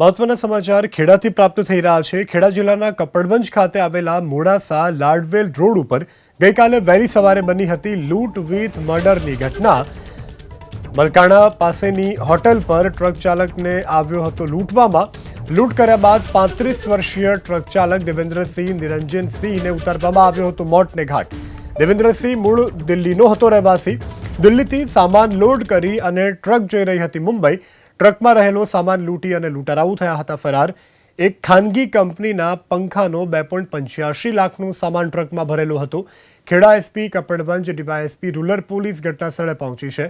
મહત્વના સમાચાર ખેડાથી પ્રાપ્ત થઈ રહ્યા છે. ખેડા જિલ્લાના કપડવંજ ખાતે આવેલા મોડાસા લાડવેલ રોડ ઉપર ગઈકાલે વહેલી સવારે બની હતી લૂંટ વિથ મર્ડરની ઘટના. મલકાણા પાસેની હોટલ પર ટ્રક ચાલકને આવ્યો હતો લૂંટવામાં. લૂંટ કર્યા બાદ પાંત્રીસ વર્ષીય ટ્રક ચાલક દેવેન્દ્રસિંહ નિરંજનસિંહને ઉતારવામાં આવ્યો હતો મોતને ઘાટ. દેવેન્દ્રસિંહ મૂળ દિલ્હીનો હતો રહેવાસી. દિલ્હીથી સામાન લોડ કરી અને ટ્રક જઈ રહી હતી મુંબઈ. ટ્રકમાં રહેલો સામાન લૂંટી અને લૂંટારાઓ થયા હતા ફરાર. એક ખાનગી કંપનીના પંખાનો બે પોઈન્ટ પંચ્યાસી લાખનું સામાન ટ્રકમાં ભરેલો હતો. Kheda SP Kapadvanj DYSP rural police ઘટનાસ્થળે પહોંચી છે.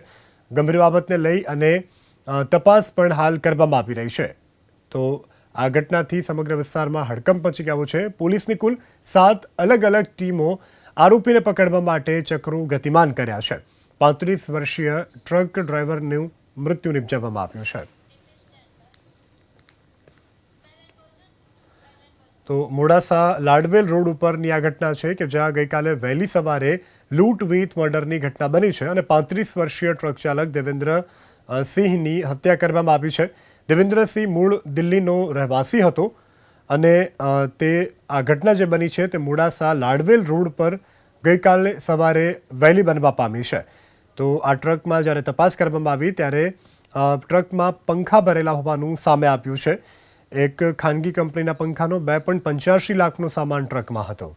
ગંભીર બાબતને લઈ અને તપાસ પણ હાલ કરવામાં આવી રહી છે. તો આ ઘટનાથી સમગ્ર વિસ્તારમાં હડકંપ મચી ગયો છે. પોલીસની કુલ સાત અલગ અલગ ટીમો આરોપીને પકડવા માટે ચક્રો ગતિમાન કર્યા છે. પાંત્રીસ વર્ષીય ટ્રક ડ્રાઈવરનું મૃત્યુ નિપજાવવામાં આવ્યું છે. તો મોડાસા લાડવેલ રોડ ઉપરની આ ઘટના છે કે જ્યાં ગઈકાલે વહેલી સવારે લૂંટ વિથ મર્ડરની ઘટના બની છે અને પાંત્રીસ વર્ષીય ટ્રક ચાલક દેવેન્દ્ર સિંહની હત્યા કરવામાં આવી છે. દેવેન્દ્રસિંહ મૂળ દિલ્હીનો રહેવાસી હતો અને તે આ ઘટના જે બની છે તે મોડાસા લાડવેલ રોડ પર ગઈકાલે સવારે વહેલી બનવા પામી છે. તો આ ટ્રકમાં જ્યારે તપાસ કરવામાં આવી ત્યારે ટ્રકમાં પંખા ભરેલા હોવાનું સામે આવ્યું છે. એક ખાનગી કંપનીના પંખાનો બે લાખનો સામાન ટ્રકમાં હતો.